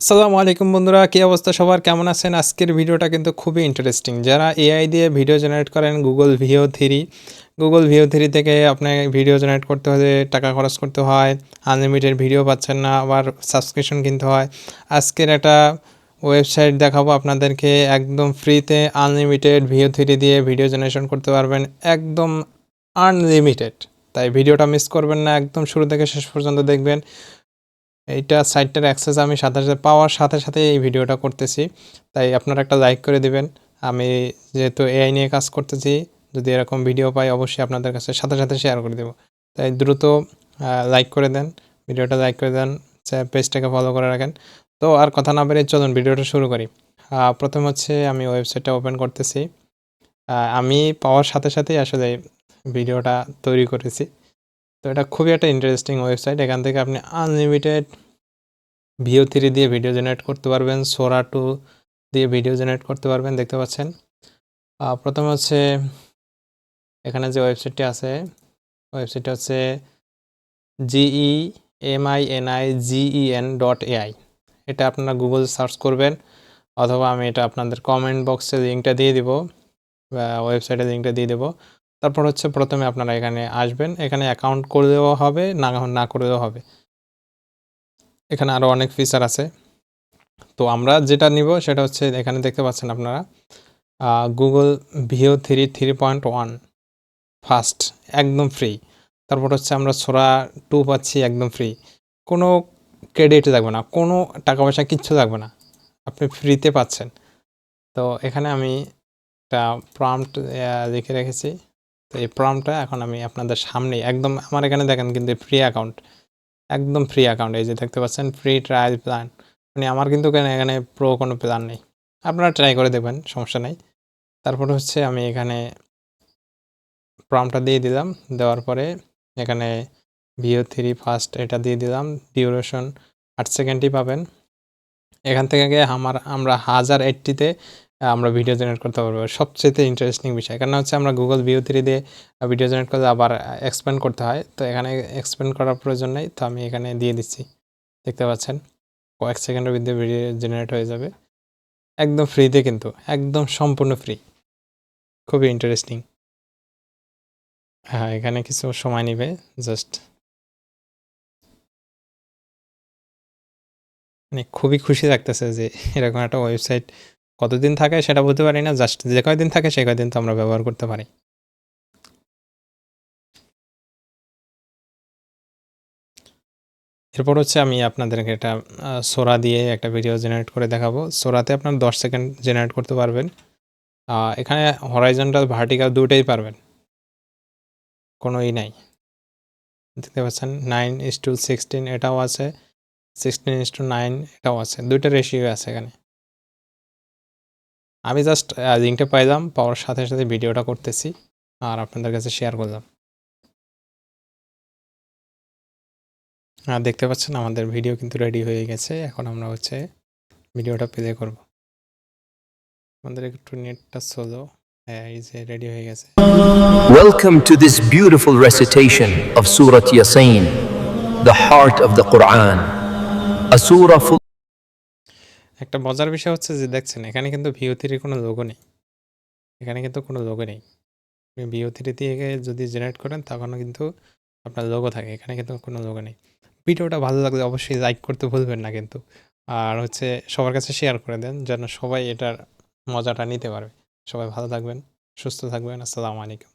আসসালামু আলাইকুম বন্ধুরা, কী অবস্থা সবার? কেমন আছেন? আজকের ভিডিওটা কিন্তু খুবই ইন্টারেস্টিং যারা এআই দিয়ে ভিডিও জেনারেট করেন Google Veo three Google Veo three থেকে আপনাকে ভিডিও জেনারেট করতে হলে টাকা খরচ করতে হয় আনলিমিটেড ভিডিও পাচ্ছেন না, আবার সাবস্ক্রিপশন কিনতে হয়। আজকের একটা ওয়েবসাইট দেখাবো আপনাদেরকে, একদম ফ্রিতে আনলিমিটেড ভিও থ্রি দিয়ে ভিডিও জেনারেশন করতে পারবেন, একদম আনলিমিটেড তাই ভিডিওটা মিস করবেন না, একদম শুরু থেকে শেষ পর্যন্ত দেখবেন। এইটা সাইটটার অ্যাক্সেস আমি সাথে সাথে পাওয়ার সাথে সাথে এই ভিডিওটা করতেছি। তাই আপনারা একটা লাইক করে দিবেন। আমি যেহেতু এআই নিয়ে কাজ করতেছি, যদি এরকম ভিডিও পাই অবশ্যই আপনাদের কাছে সাথে সাথে শেয়ার করে দেবো। তাই দ্রুত লাইক করে দেন, ভিডিওটা লাইক করে দেন পেজটাকে ফলো করে রাখেন। তো আর কথা না বেরিয়ে চলুন, ভিডিওটা শুরু করি। প্রথম হচ্ছে আমি ওয়েবসাইটটা ওপেন করতেছি। আমি পাওয়ার সাথে সাথেই আসলে ভিডিওটা তৈরি করেছি। তো এটা খুবই একটা ইন্টারেস্টিং ওয়েবসাইট এখান থেকে আপনি আনলিমিটেড ভিও থ্রি দিয়ে ভিডিও জেনারেট করতে পারবেন সোরা টু দিয়ে ভিডিও জেনারেট করতে পারবেন, দেখতে পাচ্ছেন। প্রথমে হচ্ছে এখানে যে ওয়েবসাইটটি আছে ওয়েবসাইটটা হচ্ছে G E M I N I G E N dot AI এটা আপনারা গুগল সার্চ করবেন, অথবা আমি এটা আপনাদের কমেন্ট বক্সে লিঙ্কটা দিয়ে দিব ওয়েবসাইটে লিঙ্কটা দিয়ে দেবো। তারপর হচ্ছে প্রথমে আপনারা এখানে আসবেন, এখানে অ্যাকাউন্ট করলেও হবে, না না করলেও হবে। এখানে আরও অনেক ফিচার আছে। তো আমরা যেটা নিব সেটা হচ্ছে এখানে দেখতে পাচ্ছেন আপনারা Google Veo three three point one first একদম ফ্রি তারপর হচ্ছে আমরা সোরা টু পাচ্ছি, একদম ফ্রি কোনো ক্রেডিট লাগবে না, কোনো টাকা পয়সা কিচ্ছু লাগবে না, আপনি ফ্রিতে পাচ্ছেন। তো এখানে আমি একটা প্রম্পট লিখে রেখেছি। তো এই প্রম্পটটা এখন আমি আপনাদের সামনেই একদম, আমার এখানে দেখেন কিন্তু ফ্রি অ্যাকাউন্ট একদম ফ্রি অ্যাকাউন্ট এই যে দেখতে পাচ্ছেন ফ্রি ট্রায়াল প্ল্যান মানে আমার কিন্তু এখানে এখানে প্রো কোনো প্ল্যান নেই। আপনারা ট্রাই করে দেখবেন, সমস্যা নেই। তারপর হচ্ছে আমি এখানে প্রম্পটটা দিয়ে দিলাম, দেওয়ার পরে এখানে ভিও থ্রি ফার্স্ট এটা দিয়ে দিলাম ডিউরেশন আট সেকেন্ডই পাবেন। এখান থেকে আমার, আমরা হাজার এইটটিতে আমরা ভিডিও জেনারেট করতে পারব। সবচেয়ে ইন্টারেস্টিং বিষয়, কারণ হচ্ছে আমরা গুগল ভিও থ্রি দিয়ে ভিডিও জেনারেট করলে আবার এক্সপ্যান্ড করতে হয়। তো এখানে এক্সপ্যান্ড করার প্রয়োজন নেই, তো আমি এখানে দিয়ে দিচ্ছি। দেখতে পাচ্ছেন? কয়েক সেকেন্ডের মধ্যে ভিডিও জেনারেট হয়ে যাবে। একদম ফ্রিতে কিন্তু, একদম সম্পূর্ণ ফ্রি খুবই ইন্টারেস্টিং হ্যাঁ এখানে কিছু সময় নেবে জাস্ট মানে খুবই খুশি লাগতেছে যে এরকম একটা ওয়েবসাইট কতদিন থাকে সেটা বলতে পারি না জাস্ট যে কয়দিন থাকে সে কয়দিন তো আমরা ব্যবহার করতে পারি। এরপর হচ্ছে আমি আপনাদেরকে এটা সোরা দিয়ে একটা ভিডিও জেনারেট করে দেখাবো। সোরাতে আপনার দশ সেকেন্ড জেনারেট করতে পারবেন। এখানে হরাইজন্টাল ভার্টিক্যাল দুটোই পারবেন। কোনো ই নাই। দেখতে পাচ্ছেন নাইন ইস টু সিক্সটিন এটাও আছে সিক্সটিন ইস টু নাইন এটাও আছে। দুইটা রেশিও আছে এখানে। আমি জাস্ট লিঙ্কটা পাইলাম পাওয়ার সাথে সাথে ভিডিওটা করতেছি আর আপনাদের কাছে শেয়ার করলাম। আর দেখতে পাচ্ছেন আমাদের ভিডিও কিন্তু রেডি হয়ে গেছে এখন আমরা হচ্ছে ভিডিওটা প্লে করব। আমাদের একটু নেটটা স্লো হ্যাঁ Welcome to this beautiful recitation of Surah Yasin, the heart of the Quran. A surah full একটা মজার বিষয় হচ্ছে যে, দেখছেন, এখানে কিন্তু ভিও থ্রির কোনো লোগো নেই। এখানে কিন্তু কোনো লোগো নেই। আপনি ভিও থ্রি দিয়ে যদি জেনারেট করেন, তখনও কিন্তু আপনার লোগো থাকে। এখানে কিন্তু কোনো লোগো নেই। ভিডিওটা ভালো লাগলে অবশ্যই লাইক করতে ভুলবেন না কিন্তু। আর হচ্ছে সবার কাছে শেয়ার করে দেন, যেন সবাই এটার মজাটা নিতে পারবে। সবাই ভালো থাকবেন, সুস্থ থাকবেন। আসসালামু আলাইকুম।